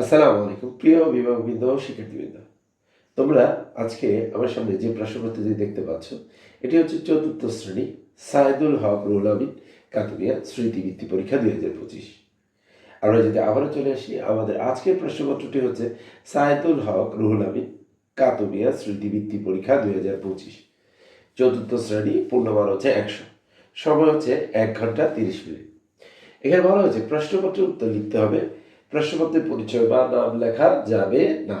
আসসালামু আলাইকুম। প্রিয় বিভাগবৃন্দ শিক্ষার্থীবৃন্দ, তোমরা আজকে আমার সামনে যে প্রশ্নপত্রটি দেখতে পাচ্ছ, এটি হচ্ছে চতুর্থ শ্রেণি সাইদুল হক রুহুল আমিন কাতুরিয়া স্মৃতিবৃত্তি পরীক্ষা দুই হাজার পঁচিশ। আমরা যদি আবারও চলে আসি, আমাদের আজকের প্রশ্নপত্রটি হচ্ছে সাইদুল হক রুহুল আমিন কাতুরিয়া স্মৃতিবৃত্তি পরীক্ষা দুই হাজার পঁচিশ। চতুর্থ শ্রেণি, পূর্ণমান হচ্ছে একশো, সময় হচ্ছে এক ঘণ্টা তিরিশ মিনিট। এখানে বলা হয়েছে প্রশ্নপত্রের উত্তর লিখতে হবে প্রশ্নপত্রের পরিচয় বা নাম লেখা যাবে না।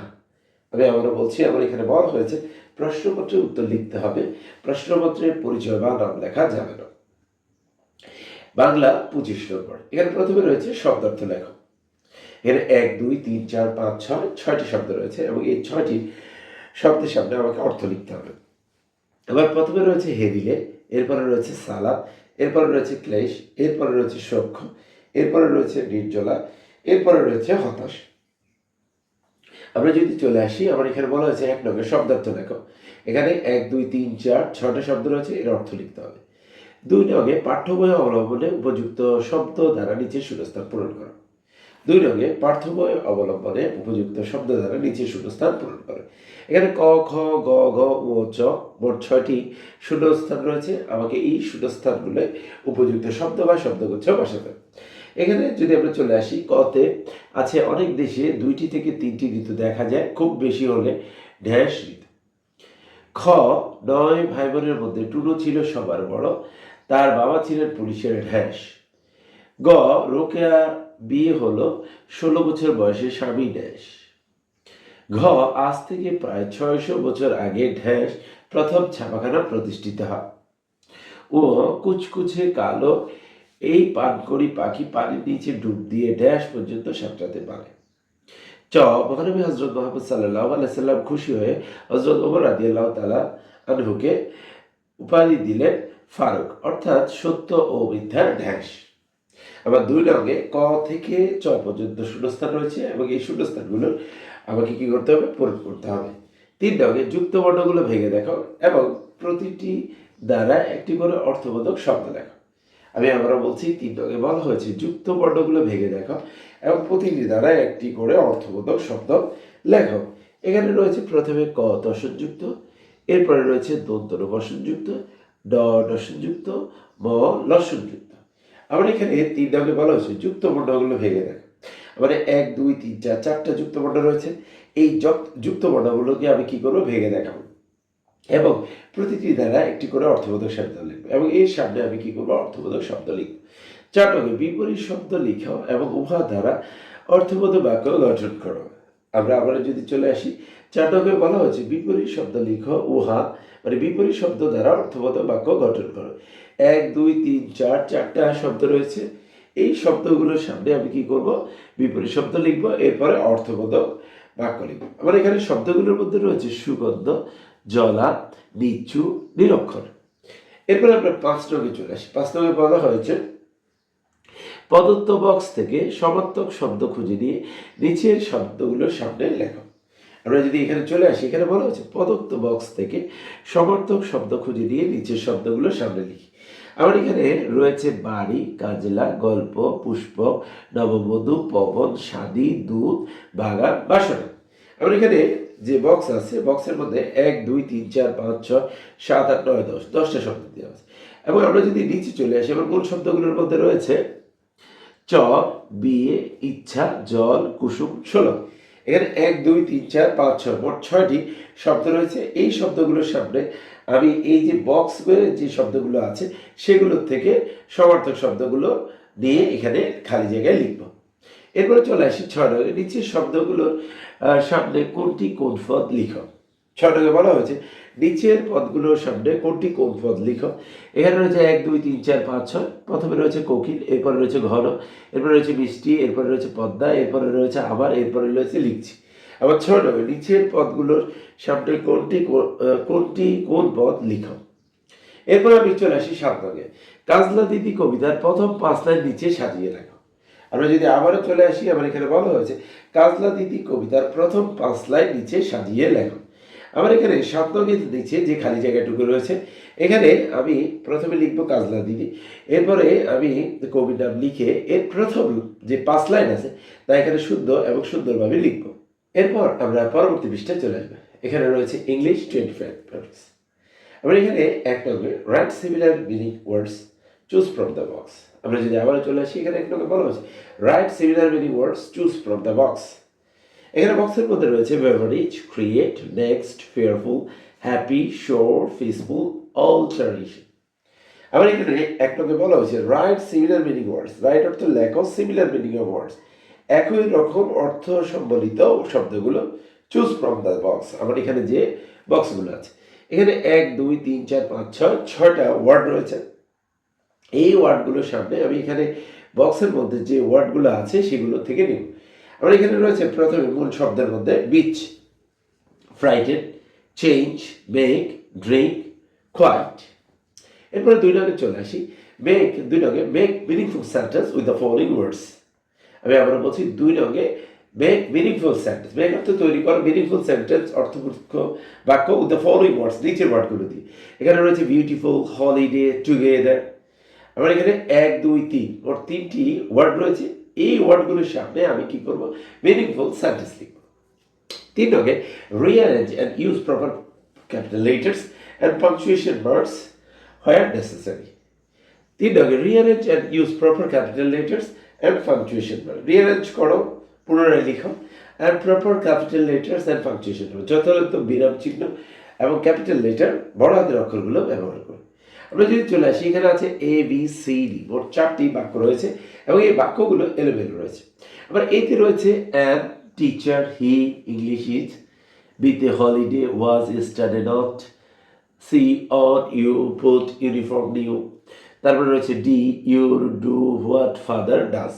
আমি আবারও বলছি, আমার এখানে বলা হয়েছে, প্রশ্নপত্রের উত্তর লিখতে হবে, প্রশ্নপত্রের পরিচয় বা নাম লেখা যাবে না। বাংলা পঁচিশ নম্বর। এখানে প্রথমে রয়েছে শব্দার্থ লেখক। এখানে এক, দুই, তিন, চার, পাঁচ, ছয়, ছয়টি শব্দ রয়েছে এবং এই ছয়টি শব্দের সামনে আমাকে অর্থ লিখতে হবে। এবার প্রথমে রয়েছে হেদিলে এরপরে রয়েছে সালাদ, এরপরে রয়েছে ক্লেশ, এরপরে রয়েছে সক্ষ এরপরে রয়েছে নির্জলা এরপরে রয়েছে হতাশ। আমরা যদি চলে আসি, আমার এখানে বলা হয়েছে এক নঙ্গে শব্দার্থ দেখো এখানে এক, দুই, তিন, চার, ছটা শব্দ রয়েছে, এর অর্থ লিখতে হবে। দুই নঙ্গে পাঠ্য বই অবলম্বনে উপযুক্ত শব্দ দ্বারা নিচে শূন্যস্থান পূরণ করো। দুই নঙ্গে পাঠ্য বই অবলম্বনে উপযুক্ত শব্দ দ্বারা নিচে শূন্যস্থান পূরণ করো। এখানে ক, খ, গ ঘ ও চ, মোট ছয়টি শূন্যস্থান রয়েছে। আমাকে এই শূন্যস্থানগুলো উপযুক্ত শব্দ বা শব্দগুচ্ছ বসাতে। এখানে যদি আমরা চলে আসি, কতে আছে অনেক দেশে দুইটি থেকে তিনটি ঋতু দেখা যায়, খুব বেশি হলে ঢ্যাস ঋতু। খ, নয় ভাই বোনের মধ্যে টুনু ছিল সবার বড়, তার বাবা ছিলেন পুলিশের ঢ্যাস গ, রোকেয়া বিয়ে হলো ষোলো বছর বয়সে স্বামী ড্যাশ ঘ, আজ থেকে প্রায় ছয়শো বছর আগে ঢ্যাস প্রথম ছাপাখানা প্রতিষ্ঠিত হয়। ও কুচকুচে কালো এই পাখি পানির নিচে ডুব দিয়ে ড্যাশ পর্যন্ত সাঁতরাতে পারে। চ মহানবী হজরত মোহাম্মদ সাল্লাহ আলাইসাল্লাম খুশি হয়ে হজরত ওমর রাদি আল্লাহ তালা আনহুকে উপাধি দিলেন ফারুক, অর্থাৎ সত্য ও মিথ্যার ঢ্যাস আবার দুই রঙে ক থেকে চ পর্যন্ত শূন্যস্থান রয়েছে এবং এই শূন্যস্থানগুলো আমাকে কি করতে হবে? পূরণ করতে হবে। তিন রঙে যুক্ত বর্ণগুলো ভেঙে দেখো এবং প্রতিটি দ্বারা একটি করে অর্থবোধক শব্দ লেখো আমি আবারও বলছি, তিন রঙে বলা হয়েছে, যুক্ত বর্ণগুলো ভেঙে দেখো এবং প্রতিটি দ্বারা একটি করে অর্থবোধক শব্দ লেখো। এখানে রয়েছে প্রথমে ক দশনযুক্ত এরপরে রয়েছে দন্তর বসনযুক্ত ড দশনযুক্ত ম লসনযুক্ত আবার এখানে তিন রঙে বলা হয়েছে, যুক্ত বর্ণগুলো ভেঙে দেখো। মানে এক, দুই, তিন, চার, চারটা যুক্ত বর্ণ রয়েছে। এই যক- যুক্ত বর্ণগুলোকে আমি কি করব? ভেঙে দেখাবো। এবং প্রতিটি দ্বারা একটি করে অর্থবোধক শব্দ লিখব। এবং এর সামনে আমি কি করব? অর্থবোধক শব্দ লিখব। চারটকে বিপরীত শব্দ লিখো এবং উভা দ্বারা অর্থবোধক বাক্য গঠন করো। আমরা আবার যদি চলে আসি চারটকে বলা হয়েছে, বিপরীত শব্দ লিখো, উহা মানে বিপরীত শব্দ দ্বারা অর্থবোধক বাক্য গঠন করো। এক, দুই, তিন, চার, চারটা শব্দ রয়েছে। এই শব্দগুলোর সামনে আমি কি করব? বিপরীত শব্দ লিখব, এরপরে অর্থবোধক বাক্য লিখব। আমার এখানে শব্দগুলোর মধ্যে রয়েছে সুগন্ধ জলা নিচু নিরক্ষর। এরপরে আমরা পাঁচ নগে চলে আসি। পাঁচ নগে বলা হয়েছে, প্রদত্ত বক্স থেকে সমার্থক শব্দ খুঁজে নিয়ে নিচের শব্দগুলোর সামনে লেখো। আমরা যদি এখানে চলে আসি, এখানে বলা হয়েছে, প্রদত্ত বক্স থেকে সমর্থক শব্দ খুঁজে নিয়ে নিচের শব্দগুলো সামনে লিখি। আমার এখানে রয়েছে বাড়ি, কাজলা, গল্প পুষ্প নববধূ, পবন স্বাদী দুধ, বাগান, বাসনা। আমার এখানে যে বক্স আছে বক্সের মধ্যে এক, দুই, তিন, চার, পাঁচ, ছয়, সাত, আট, নয়, দশ, দশটা শব্দ দেওয়া আছে। এবং আমরা যদি নিচে চলে আসি, এবার মূল শব্দগুলোর মধ্যে রয়েছে চ, বিয়ে, ইচ্ছা, জল, কুসুম, ষোলো। এখানে এক, দুই, তিন, চার, পাঁচ, ছয়, মোট ছয়টি শব্দ রয়েছে। এই শব্দগুলোর সামনে আমি এই যে বক্স যে শব্দগুলো আছে, সেগুলোর থেকে সমার্থক শব্দগুলো নিয়ে এখানে খালি জায়গায় লিখব। এরপরে চলে আসি ছয় নগে নিচের শব্দগুলোর সামনে কোনটি কোন পদ লিখো? ছয় নগে বলা হয়েছে, নিচের পদগুলোর সামনে কোনটি কোন পদ লিখো? এখানে রয়েছে এক, দুই, তিন, চার, পাঁচ, ছয়। প্রথমে রয়েছে কোকিল, এরপরে রয়েছে ঘন, এরপরে রয়েছে মিষ্টি, এরপরে রয়েছে পদ্মা, এরপরে রয়েছে আবার, এরপরে রয়েছে লিখছি আবার ছয় নয় নিচের পদগুলোর সামনে কোনটি কোনটি কোন পদ লিখো? এরপর আমি চলে আসি সাত নগে কাজলা দিদি কবিতার প্রথম পাঁচ লাইন নিচে সাজিয়ে রাখো। আমরা যদি আবারও চলে আসি আমার এখানে বলা হয়েছে, কাজলা দিদি কবিতার প্রথম পাঁচ লাইন নিচে সাজিয়ে লেখো। আমার এখানে সাত নিচে যে খালি জায়গাটুকু রয়েছে, এখানে আমি প্রথমে লিখব কাজলা দিদি, এরপরে আমি কবির নাম লিখে এর প্রথম যে পাঁচ লাইন আছে, তা এখানে শুদ্ধ এবং সুন্দরভাবে লিখব। এরপর আমরা পরবর্তী পৃষ্ঠায় চলে আসব। এখানে রয়েছে ইংলিশ টোয়েন্টি ফাইভ আমরা এখানে এক নম্বরে write similar meaning words choose from the box আমরা যদি আবার চলে আসি, এখানে এক নম্বরে বলা হচ্ছে write similar meaning words choose from the box এখানে বক্সের মধ্যে রয়েছে beverage create next fearful happy sure peaceful alteration আবার এখানে এক বলা হয়েছে write similar meaning words write অর্থ লেখ সিমিলার মিনিং অফ ওয়ার্ডস একই রকম অর্থ সম্বলিত শব্দগুলো চুজ ফ্রম দ্য বক্স আমার এখানে যে বক্সগুলো আছে। এখানে এক, দুই, তিন, চার, পাঁচ, ছয়, ছয়টা ওয়ার্ড রয়েছে। এই ওয়ার্ডগুলোর সামনে আমি এখানে বক্সের মধ্যে যে ওয়ার্ডগুলো আছে সেগুলো থেকে নিব। আমার এখানে রয়েছে প্রথমে মূল শব্দের মধ্যে beach frightened change make drink quite এরপরে দুই নগে চলে আসি। মেক দুই নগে make meaningful sentence with the following words আমি আবার বলছি, দুই নগে মেক মিনিংফুল সেন্টেন্স মেক অর্থ তৈরি করো মিনিংফুল সেন্টেন্স অর্থপূর্ণ বাক্য উইথ দ্য ফলোইং ওয়ার্ডস নিচের ওয়ার্ডগুলো দিয়ে। এখানে রয়েছে বিউটিফুল হলিডে টুগেদার আমার এখানে এক, দুই, তিন। ওর তিনটি ওয়ার্ড রয়েছে। এই ওয়ার্ডগুলোর সামনে আমি কি করব? মিনিংফুল সেন্টেন্স লিখব। তিন নগে rearrange and use proper capital letters and punctuation marks where necessary তিন নগে rearrange and use proper capital letters and punctuation mark rearrange করো, পুনরায় লিখো। And proper capital letters and punctuation mark যথাযথ বিরাম চিহ্ন এবং ক্যাপিটাল লেটার বড় হাতের অক্ষরগুলো ব্যবহার আমরা যদি চলে আসি, এখানে আছে এ বি সি ডি মোট চারটি বাক্য রয়েছে এবং এই বাক্যগুলো এলোমেলো রয়েছে। আবার এতে রয়েছে an teacher he English is a holiday was study not see or you put uniform new তারপরে রয়েছে D your do what father does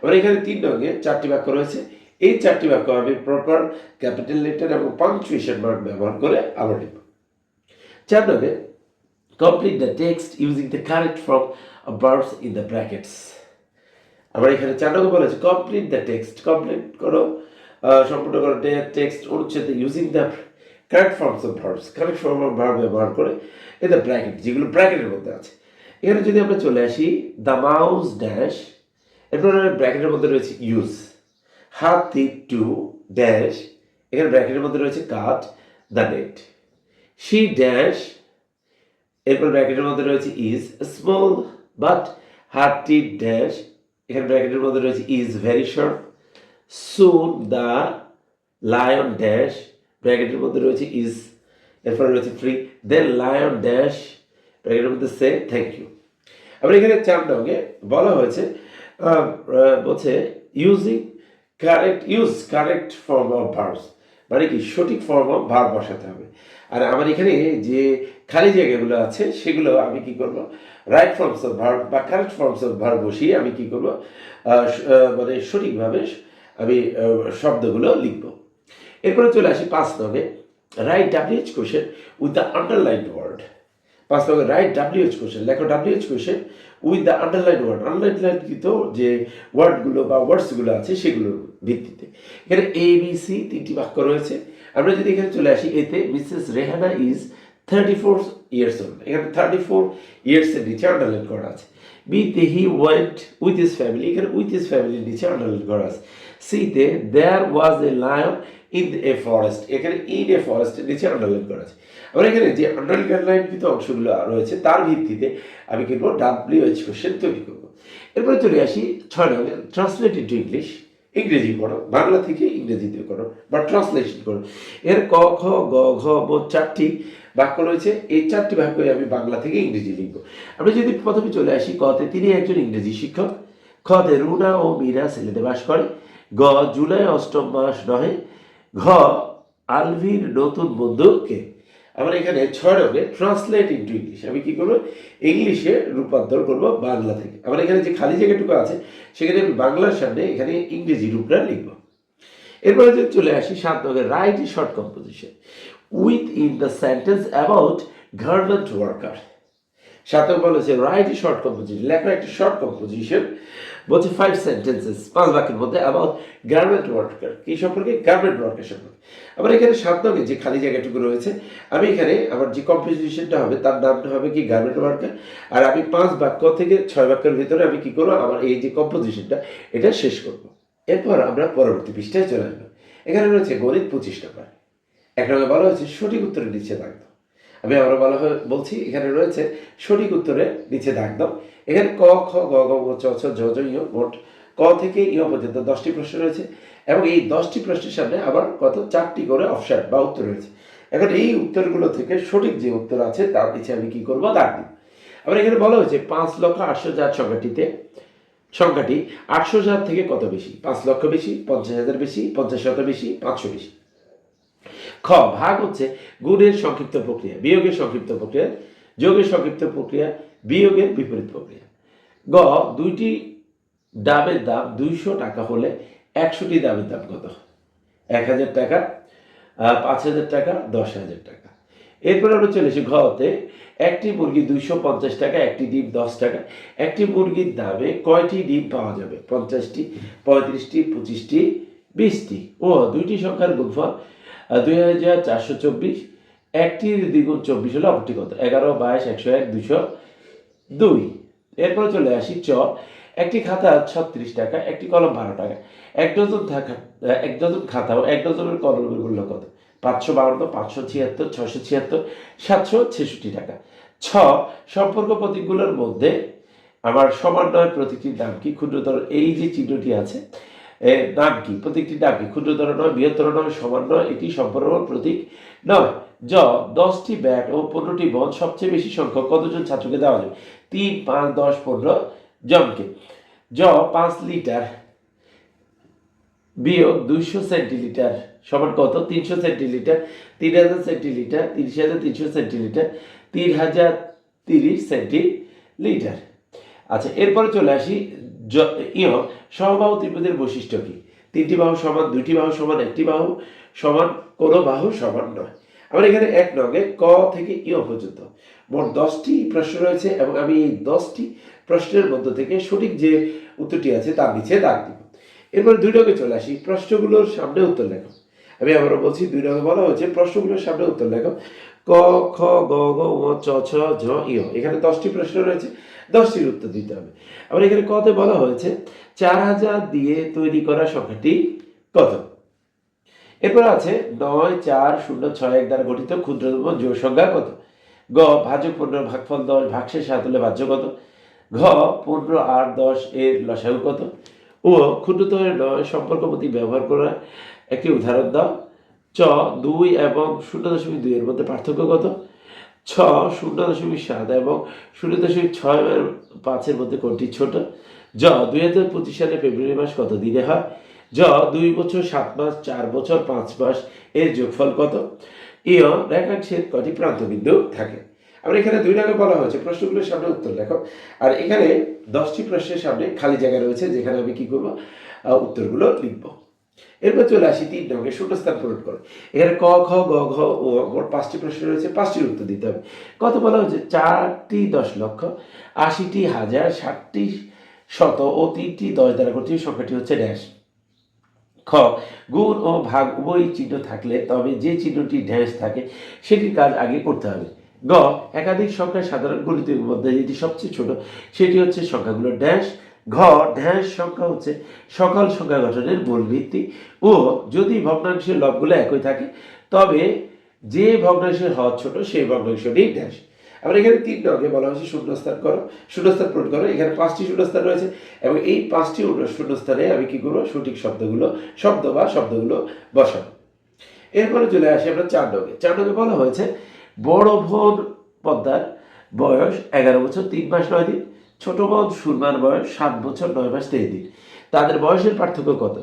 আবার এখানে তিন রঙে চারটি বাক্য রয়েছে। এই চারটি বাক্য আমি প্রপার ক্যাপিটাল লেটার এবং পাংচুয়েশন মার্ক ব্যবহার করে আবার লিখব। চার নঙ্গে complete the text using the correct form of verbs in the brackets. আবার এখানে চার নম্বর বলেছে কমপ্লিট দ্য টেক্সট কমপ্লিট করো সম্পূর্ণ করো টেক্সট অনুচ্ছেদে using the correct forms of verbs correct form of verb ব্যবহার করে দ্য ব্র্যাকেট যেগুলো ব্র্যাকেটের মধ্যে আছে। এখানে যদি আমরা চলে আসি দ্য মাউস ড্যাশ এরপর ব্র্যাকেটের মধ্যে রয়েছে ইউজ হাতি টু ড্যাশ এখানে ব্র্যাকেটের মধ্যে রয়েছে cut the net she dash এরপর ব্র্যাকেটের মধ্যে রয়েছে is small but hearty dash এখানে ব্র্যাকেটের মধ্যে রয়েছে is very short soon the lion dash ব্র্যাকেটের মধ্যে রয়েছে ইজ এরপর রয়েছে ফ্রি দেন লায়ন ড্যাশ ব্র্যাকেটের মধ্যে সে থ্যাংক ইউ আবার এখানে চার নঙ্গে বলা হয়েছে। বলছে using correct use correct form of verbs মানে কি, সঠিক ফর্ম অফ ভার্ব বসাতে হবে। আর আমার এখানে যে খালি জায়গাগুলো আছে, সেগুলো আমি কি করব? রাইট ফর্মস অফ ভার বা কারেক্ট ফর্মস অফ ভার বসিয়ে আমি কি করব? মানে সঠিকভাবে আমি শব্দগুলো লিখব। এরপরে চলে আসি পাঁচ নগে write WH question with the underline word পাঁচ নম্বর রাইট ডাব্লিউএইচ কোশ্চেন লেখো WH question with the underline word আন্ডারলাইনকৃত যে ওয়ার্ডগুলো বা ওয়ার্ডসগুলো আছে, সেগুলোর ভিত্তিতে। এখানে এ বি সি তিনটি বাক্য রয়েছে। আমরা যদি এখানে চলে আসি, এতে Mrs Rehana is thirty four years old এখানে থার্টি ফোর ইয়ার্সের নিচে আন্ডারলাইন করা আছে। বি বিতে he went with his family এখানে উইথ হিস ফ্যামিলির নিচে আন্ডারলাইন করা আছে। সি সিতে there was a lion in a forest এখানে ইন এ ফরেস্টের নিচে আন্ডারলাইন করা আছে। আবার এখানে যে আন্ডারলাইনকৃত অংশগুলো রয়েছে, তার ভিত্তিতে আমি কিন্তু ডাব্লিউ এইচ কোশ্চেন তৈরি করব। এরপরে চলে আসি, ছয় নম্বর ট্রান্সলেট ইন্টু ইংলিশ ইংরেজি করো বাংলা থেকে ইংরেজিতে করো বা ট্রান্সলেশন করো। এর ক খ গ, ঘ, ব চারটি বাক্য রয়েছে, এই চারটি বাক্যই আমি বাংলা থেকে ইংরেজি লিখব। আমরা যদি প্রথমে চলে আসি কতে, তিনি একজন ইংরেজি শিক্ষক। খতে রুনা ও মীরা সিলেটে বাস করে। গ, জুলাই অষ্টম মাস নহে ঘ, আলভির নতুন বন্ধুকে। আমরা এখানে ছয় রঙে ট্রান্সলেট ইন্টু ইংলিশ আমি কি করব? ইংলিশে রূপান্তর করব বাংলা থেকে। আমার এখানে যে খালি জায়গাটুকু আছে সেখানে আমি বাংলার সামনে এখানে ইংরেজি রূপটা লিখব। এরপরে যদি চলে আসি সাত নম্বরে write short composition with in the sentence about garment worker. সাথে বলেছে রাইট এ শর্ট কম্পোজিশন, লেখা একটি শর্ট কম্পোজিশন। বলছে ফাইভ সেন্টেন্সেস পাঁচ বাক্যের মধ্যে অ্যাবাউট গার্মেন্ট ওয়ার্কার কি সম্পর্কে গার্মেন্ট ওয়ার্কার সম্পর্কে? আবার এখানে সাত নগে যে খালি জায়গাটুকু রয়েছে, আমি এখানে আমার যে কম্পোজিশনটা হবে, তার নামটা হবে কি গার্মেন্ট ওয়ার্কার আর আমি পাঁচ বাক্য থেকে ছয় বাক্যের ভিতরে আমি কি করব? আমার এই যে কম্পোজিশনটা এটা শেষ করব। এরপর আমরা পরবর্তী পৃষ্ঠায় চলে আসব। এখানে রয়েছে গণিত পঁচিশ নম্বর। এক নম্বর বলা হয়েছে সঠিক উত্তরের নিচে দাও আমি আবার বলা বলছি, এখানে রয়েছে সঠিক উত্তরে নিচে দাগ দাও। এখানে ক, খ, গ গ চ ছ ঝ ঝ ইয় মোট ক থেকে ইয় পর্যন্ত দশটি প্রশ্ন রয়েছে এবং এই দশটি প্রশ্নের সামনে আবার কত? চারটি করে অপশন বা উত্তর রয়েছে। এখন এই উত্তরগুলো থেকে সঠিক যে উত্তর আছে, তার নিচে আমি কি করব? দাগ দিব। আবার এখানে বলা হয়েছে পাঁচ লক্ষ আটশো হাজার সংখ্যাটিতে, সংখ্যাটি আটশো হাজার থেকে কত বেশি? পাঁচ লক্ষ বেশি, পঞ্চাশ হাজার বেশি, পঞ্চাশ শত বেশি, পাঁচশো বেশি। খ, ভাগ হচ্ছে গুণের সংক্ষিপ্ত প্রক্রিয়া, বিয়োগের সংক্ষিপ্ত প্রক্রিয়া, যোগের সংক্ষিপ্ত প্রক্রিয়া, বিয়োগের বিপরীত প্রক্রিয়া। গ, দুইটি ডাবের দাম দুইশো টাকা হলে একশোটি ডাবের দাম কত? এক হাজার টাকা পাঁচ হাজার টাকা, দশ হাজার টাকা। এরপর আমরা চলে এসেছি ঘতে একটি মুরগি দুইশো পঞ্চাশ টাকা, একটি ডিম দশ টাকা। একটি মুরগির দামে কয়টি ডিম পাওয়া যাবে? পঞ্চাশটি, পঁয়ত্রিশটি, পঁচিশটি, বিশটি। ও, দুইটি সংখ্যার গুণফল দুই হাজার চারশো চব্বিশ, একটির দ্বিগুণ চব্বিশ হলে অপরটি কত এগারো, বাইশ, একশো এক দুশো দুই। এরপর চলে আসি চ, একটি খাতা ছত্রিশ টাকা, একটি কলম বারো টাকা, এক ডজন থাকা, এক ডজন খাতা ও এক ডজনের কলমের মূল্য কত? পাঁচশো বাউন্ন, পাঁচশো ছিয়াত্তর ছশো ছিয়াত্তর, সাতশো ছেষট্টি টাকা। ছ, সম্পর্ক প্রতীকগুলোর মধ্যে আমার সমন্বয় প্রতীকটির দাম কি? ক্ষুদ্রতর এই যে চিহ্নটি আছে নাম কি প্রতীকটির নাম কি ক্ষুদ্রতর নয়, বৃহত্তর নয়, সমান নয়, এটি সম্পর্ক প্রতীক নয়। জ, দশটি ব্যাট ও পনেরোটি বল সবচেয়ে বেশি সংখ্যক কতজন ছাত্রকে দেওয়া যাবে তিন, পাঁচ, দশ, পনেরো জনকে। জ, পাঁচ লিটার বিয়োগ দুইশো সেন্টিলিটার সমান কত? তিনশো সেন্টিলিটার, তিন হাজার সেন্টিলিটার, তিরিশ হাজার তিনশো সেন্টিলিটার, তিন হাজার তিরিশ সেন্টিলিটার। আচ্ছা এরপরে চলে আসি ইয় সমবাহু ত্রিভুজের বৈশিষ্ট্য কি? তিনটি বাহু সমান, দুইটি বাহু সমান, একটি বাহু সমান, কোনো বাহু সমান নয়। আমার এখানে এক নগে ক থেকে ইয় পর্যন্ত মোট দশটি প্রশ্ন রয়েছে এবং আমি এই দশটি প্রশ্নের মধ্য থেকে সঠিক যে উত্তরটি আছে তার নিচে দাগ দিব। এরপর দুই নগে চলে আসি, প্রশ্নগুলোর সামনে উত্তর লেখো। আমি আবারও বলছি, দুই নগে বলা হয়েছে, প্রশ্নগুলোর সামনে উত্তর লেখো। ক, খ, গ গ চ, ছ, ঝ ইয় এখানে দশটি প্রশ্ন রয়েছে। দশটির উত্তর দিতে হবে। আবার এখানে কতে বলা হয়েছে, চার হাজার দিয়ে তৈরি করা সংখ্যাটি কত? এরপর আছে নয়, চার, শূন্য, ছয়, এক দ্বারা গঠিত ক্ষুদ্রতম জোড় সংখ্যা কত? গ, ভাজক পনেরো ভাগফল দশ, ভাগশেষ সাত হলে ভাজ্য কত? ঘ পনেরো আট, দশ এর লসাগু কত? ও ক্ষুদ্রতম নয়, সম্পর্ক প্রতি ব্যবহার করা একটি উদাহরণ দাও। চ, দুই এবং শূন্য দশমিক দুইয়ের মধ্যে পার্থক্য কত? ছ, শূন্য দশমিক সাত এবং শূন্য দশমিক ছয় পাঁচের মধ্যে কোনটি ছোট? জ, দুই হাজার পঁচিশ সালে ফেব্রুয়ারি মাস কত দিনে হয়? জ, দুই বছর, সাত মাস, চার বছর, পাঁচ মাস এর যোগফল কত? ইয় রেখাংশের কটি প্রান্তবিন্দু থাকে। আমরা এখানে দুই ভাগে বলা হয়েছে, প্রশ্নগুলোর সামনে উত্তর লেখো। আর এখানে দশটি প্রশ্নের সামনে খালি জায়গা রয়েছে, যেখানে আমি কি করব? উত্তরগুলো লিখব। এরপর চলে আসি তিন নঙ্গে শূন্যস্থান পূরণ করো। এখানে ক খ গ, ঘ ও মোট পাঁচটি প্রশ্ন রয়েছে, পাঁচটির উত্তর দিতে হবে। কত বলা হচ্ছে চারটি দশ লক্ষ, আশিটি হাজার, ষাটটি শত ও তিনটি দশ দ্বারা গঠিত সংখ্যাটি হচ্ছে ড্যাশ। খ, গুণ ও ভাগ উভয় চিহ্ন থাকলে, তবে যে চিহ্নটি ড্যাশ থাকে, সেটির কাজ আগে করতে হবে। গ, একাধিক সংখ্যার সাধারণ গণিতের মধ্যে যেটি সবচেয়ে ছোট, সেটি হচ্ছে সংখ্যাগুলো ড্যাশ। ঘ ড্যাশ সংখ্যা হচ্ছে সকল সংখ্যা গঠনের মূল ভিত্তি। ও যদি ভগ্নাংশের লবগুলো একই থাকে, তবে যে ভগ্নাংশের হওয়া ছোট, সেই ভগ্নাংশটি ড্যাশ আবার এখানে তিন নগে বলা হয়েছে শূন্যস্থান করো, শূন্যস্থান পূরণ করো। এখানে পাঁচটি শূন্যস্থান রয়েছে এবং এই পাঁচটি শূন্যস্থানে আমি কী করব? সঠিক শব্দগুলো, শব্দ বা শব্দগুলো বসাবো। এরপরে চলে আসি আমরা চার নগে চার নগে বলা হয়েছে বড় বোন পদ্মার বয়স এগারো বছর, তিন মাস নয় দিন। ছোট বোন সুরমার বয়স সাত বছর, নয় মাস তেইশ দিন। তাদের বয়সের পার্থক্য কত?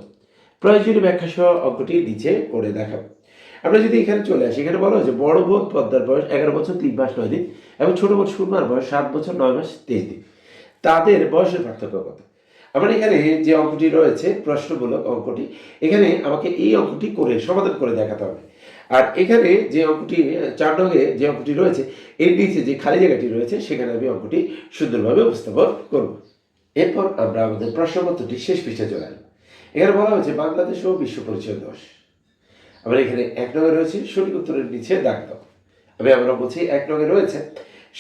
প্রয়োজনীয় ব্যাখ্যা সহ অঙ্কটি নিচে করে দেখাবো আমরা যদি এখানে চলে আসি, এখানে বলা হয়েছে বড় বোন পদ্মার বয়স এগারো বছর, তিন মাস, নয় দিন এবং ছোট বোন সুরমার বয়স সাত বছর, নয় মাস, তেইশ দিন। তাদের বয়সের পার্থক্য কত? আমার এখানে যে অঙ্কটি রয়েছে, প্রশ্নমূলক অঙ্কটি, এখানে আমাকে এই অঙ্কটি করে সমাধান করে দেখাতে হবে। আর এখানে যে অঙ্কটি, চার নগে যে অঙ্কটি রয়েছে এর নিচে যে খালি জায়গাটি রয়েছে, সেখানে আমি অঙ্কটি সুন্দরভাবে উপস্থাপন করব। এরপর আমরা আমাদের প্রশ্নপত্রটি শেষ পৃষ্ঠায় চলে এখানে বলা হয়েছে, বাংলাদেশ ও বিশ্ব পরিচয় দশ আমরা এখানে এক নগে রয়েছে, সঠিক উত্তরের নিচে দাগ দাও। আমি আমরা বলছি, এক নগে রয়েছে,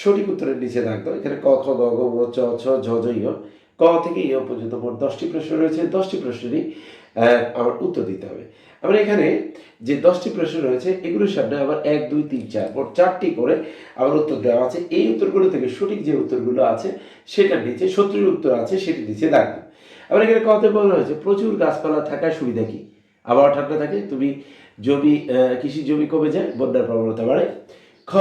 সঠিক উত্তরের নিচে দাগ দাও। এখানে ক, খ, গ গ চ, ছ, ঝ ঝ ইয় ক থেকে ইয় পর্যন্ত মোট দশটি প্রশ্ন রয়েছে। দশটি প্রশ্নেরই আমার উত্তর দিতে হবে। আমরা এখানে যে দশটি প্রশ্ন রয়েছে, এগুলোর সামনে আবার এক, দুই, তিন, চার, মোট চারটি করে আমার উত্তর দেওয়া আছে। এই উত্তরগুলো থেকে সঠিক যে উত্তরগুলো আছে, সেটার নিচে সত্যির উত্তর আছে সেটির নিচে দাগ আবার এখানে কথা বলা হয়েছে, প্রচুর গাছপালা থাকার সুবিধা কি? আবহাওয়া ঠান্ডা থাকে, তুমি জমি কৃষি জমি কমে যায়? বন্যার প্রবণতা বাড়ে। খ,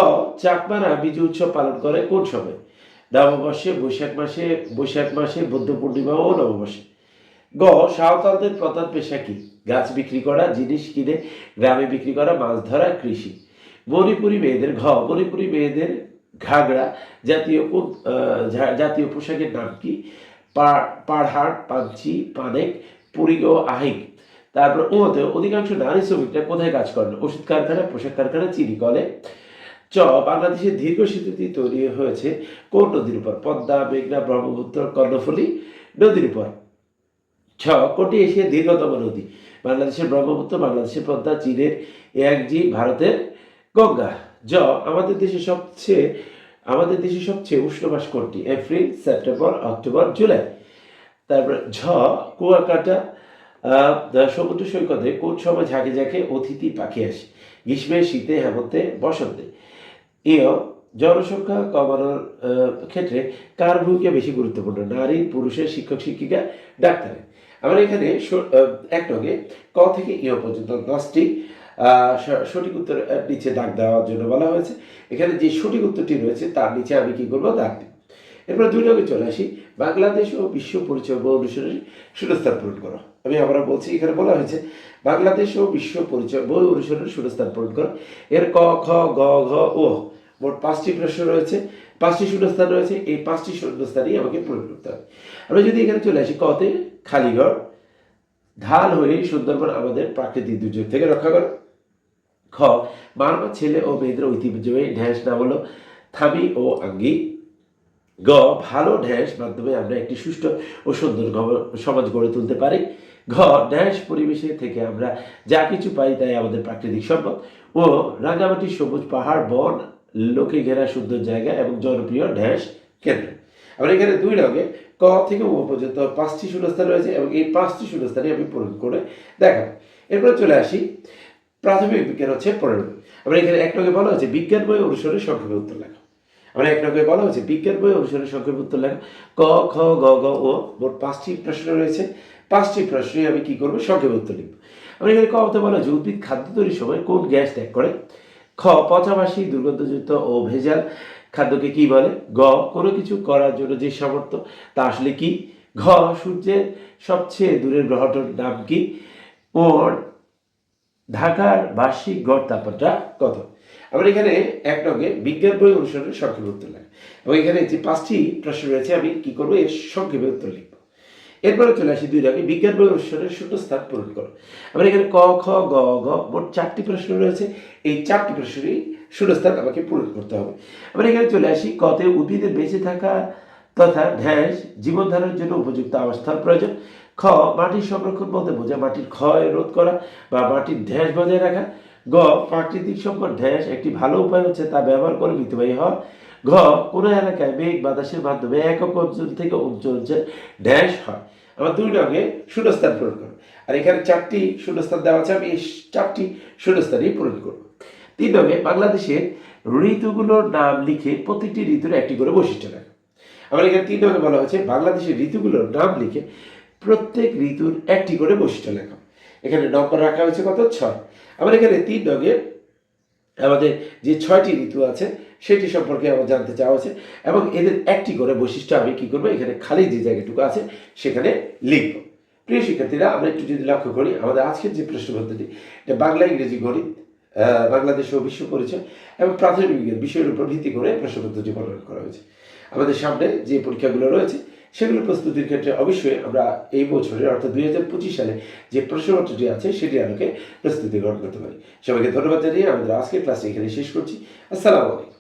চাকমারা বিজু উৎসব পালন করে কোন সময়? নববর্ষে, বৈশাখ মাসে বৈশাখ মাসে, বৌদ্ধ পূর্ণিমা ও নববর্ষে। গ, সাঁওতালদের প্রধান পেশা কি? গাছ বিক্রি করা, জিনিস কিনে, গ্রামে বিক্রি করা, মাছ ধরা, কৃষি। মণিপুরি মেয়েদের ঘ মণিপুরি মেয়েদের ঘাগড়া জাতীয় জাতীয় পোশাকের নাম কি? পাড়হাট পাঞ্চি, পানেক পুরিগ আহিক। তারপর ওতে অধিকাংশ নারী শ্রমিকরা কোথায় কাজ করেন? ওষুধ কারখানা, পোশাক কারখানা, চিনি কলে। চ বাংলাদেশের দীর্ঘ সেতুটি তৈরি হয়েছে কোন নদীর উপর? পদ্মা, মেঘনা, ব্রহ্মপুত্র, কর্ণফুলী নদীর উপর। ছ কোনটি এশিয়ার দীর্ঘতম নদী, বাংলাদেশের ব্রহ্মপুত্র, বাংলাদেশের পদ্মা, চীনের একজি ভারতের গঙ্গা। জ, আমাদের দেশে সবচেয়ে, আমাদের দেশে সবচেয়ে উষ্ণ মাস কোনটি এপ্রিল, সেপ্টেম্বর, অক্টোবর, জুলাই। তারপর ঝ, কুয়াকাটা সমুদ্র সৈকতে কোন সময় ঝাঁকে ঝাঁকে অতিথি পাখি আসে? গ্রীষ্মে, শীতে, হেমন্তে, বসন্তে। ইয় জনসংখ্যা কমানোর ক্ষেত্রে কার ভূমিকা বেশি গুরুত্বপূর্ণ? নারী, পুরুষের শিক্ষক, শিক্ষিকা, ডাক্তারের। আমরা এখানে এক নগে ক থেকে ইয় পর্যন্ত দশটি সঠিক উত্তর নিচে দাগ দেওয়ার জন্য বলা হয়েছে। এখানে যে সঠিক উত্তরটি রয়েছে, তার নিচে আমি কী করব? দাগ দিব। এরপর দুই নগে চলে আসি। বাংলাদেশ ও বিশ্ব পরিচয় অনুসারে শূন্যস্থান পূরণ করো। আমি আবার বলছি, এখানে বলা হয়েছে, বাংলাদেশ ও বিশ্ব পরিচয় বই অনুসারে শূন্যস্থান পূরণ করো। এর ক, খ, গ, ঘ ও মোট পাঁচটি প্রশ্ন রয়েছে। পাঁচটি শূন্যস্থান রয়েছে, এই পাঁচটি শূন্যস্থানই আমাকে পূরণ করতে হবে। আমরা যদি এখানে চলে আসি কতে খালিঘর ঢাল হয়ে সুন্দরবন আমাদের প্রাকৃতিক দুর্যোগ থেকে রক্ষা করে। খ, মারমা ছেলে ও মেয়েদের ঐতিহ্যবাহী ঢ্যাঁস নাম হলো থামি ও আঙ্গি। গ, ভালো ঢ্যাঁস মাধ্যমে আমরা একটি সুষ্ঠু ও সুন্দর সমাজ গড়ে তুলতে পারি। ঘ, ঢ্যাঁস পরিবেশে থেকে আমরা যা কিছু পাই তাই আমাদের প্রাকৃতিক সম্পদ। ও, রাঙামাটি সবুজ পাহাড়, বন লোকে ঘেরা সুন্দর জায়গা এবং জনপ্রিয় ঢ্যাঁস কেন্দ্র। আমরা এখানে দুই রঙে ক থেকে ও পর্যন্ত পাঁচটি শূন্যস্থান রয়েছে এবং এই পাঁচটি শূন্যস্থানে আমি পূরণ করে দেখাবো। এরপরে চলে আসি, প্রাথমিক বিজ্ঞান হচ্ছে পনেরো। আমরা এখানে এক নগে বলা হচ্ছে বিজ্ঞান বই অনুসারে সংক্ষেপে উত্তর লেখা। আমরা এক নগে বলা হচ্ছে বিজ্ঞান বই অনুসারে সংক্ষেপে উত্তর লেখা। ক, খ, গ গ, ও মোট পাঁচটি প্রশ্ন রয়েছে। পাঁচটি প্রশ্নে আমি কি করব? সংক্ষেপে উত্তর লিখব। আমরা এখানে ক হতে বলা হচ্ছে উদ্ভিদ খাদ্য তৈরির সময় কোন গ্যাস ত্যাগ করে? খ পচাবাসী দুর্গন্ধযুক্ত ও ভেজাল খাদ্যকে কি বলে? গ, কোনো কিছু করার জন্য যে সামর্থ্য, তা আসলে কি? ঘ, সূর্যের সবচেয়ে দূরের গ্রহটার নাম কি? ওর ঢাকার বার্ষিক গড় তাপমাত্রা কত? আমরা এখানে এক নগে বিজ্ঞান বই অনুসারে সংক্ষেপে উত্তর লাগে এবং এখানে যে পাঁচটি প্রশ্ন রয়েছে, আমি কি করব? এর সংক্ষেপে উত্তর লিখব। এরপরে চলে আসি দুই নগে বিজ্ঞান বই অনুসারে শূন্য স্থান পূরণ করো। আমরা এখানে ক, খ, গ, ঘ, মোট চারটি প্রশ্ন রয়েছে। এই চারটি প্রশ্নেরই শূন্যস্থান আমাকে পূরণ করতে হবে। আমরা এখানে চলে আসি, কতে উদ্ভিদের বেঁচে থাকা তথা ঢ্যাঁস জীবন ধারণের জন্য উপযুক্ত আবাসস্থল প্রয়োজন। খ, মাটির সংরক্ষণ বলতে বোঝা মাটির ক্ষয় রোধ করা বা মাটির ঢ্যাঁস বজায় রাখা। গ, প্রাকৃতিক সম্পদ ঢ্যাঁস একটি ভালো উপায় হচ্ছে তা ব্যবহার করে মিতবাহী হওয়া। ঘ কোনো এলাকায় মেঘ বাতাসের মাধ্যমে একক অঞ্চল থেকে অঞ্চল অঞ্চল ঢ্যাঁস হয়। আমার দুই রঙে শূন্যস্থান পূরণ করো। আর এখানে চারটি শূন্যস্থান দেওয়া আছে, আমি এই চারটি শূন্যস্থানই পূরণ করব। তিন রঙে বাংলাদেশের ঋতুগুলোর নাম লিখে প্রত্যেকটি ঋতুর একটি করে বৈশিষ্ট্য লেখা আমার এখানে তিন রঙে বলা হয়েছে বাংলাদেশের ঋতুগুলোর নাম লিখে প্রত্যেক ঋতুর একটি করে বৈশিষ্ট্য লেখা। এখানে নম্বর রাখা হয়েছে কত? ছয়। আমার এখানে তিন রঙে আমাদের যে ছয়টি ঋতু আছে সেটি সম্পর্কে আমার জানতে চাওয়া আছে। এবং এদের একটি করে বৈশিষ্ট্য আমি কী করব? এখানে খালি যে জায়গাটুকু আছে, সেখানে লিখব। প্রিয় শিক্ষার্থীরা, আমরা একটু যদি লক্ষ্য করি, আমাদের আজকের যে প্রশ্নপত্রটি, এটা বাংলা ইংরেজি গণিত বাংলাদেশ ও বিশ্ব পরিচয় এবং প্রাথমিক বিজ্ঞান বিষয়ের উপর ভিত্তি করে প্রশ্নপত্রটি বর্ণনা করা হয়েছে। আমাদের সামনে যে পরীক্ষাগুলো রয়েছে, সেগুলো প্রস্তুতির ক্ষেত্রে অবশ্যই আমরা এই বছরের, অর্থাৎ দুই হাজার পঁচিশ সালে যে প্রশ্নপত্রটি আছে, সেটি আলোকে প্রস্তুতি গ্রহণ করতে পারি। সবাইকে ধন্যবাদ জানিয়ে আমাদের আজকের ক্লাসে এখানে শেষ করছি। আসসালামু আলাইকুম।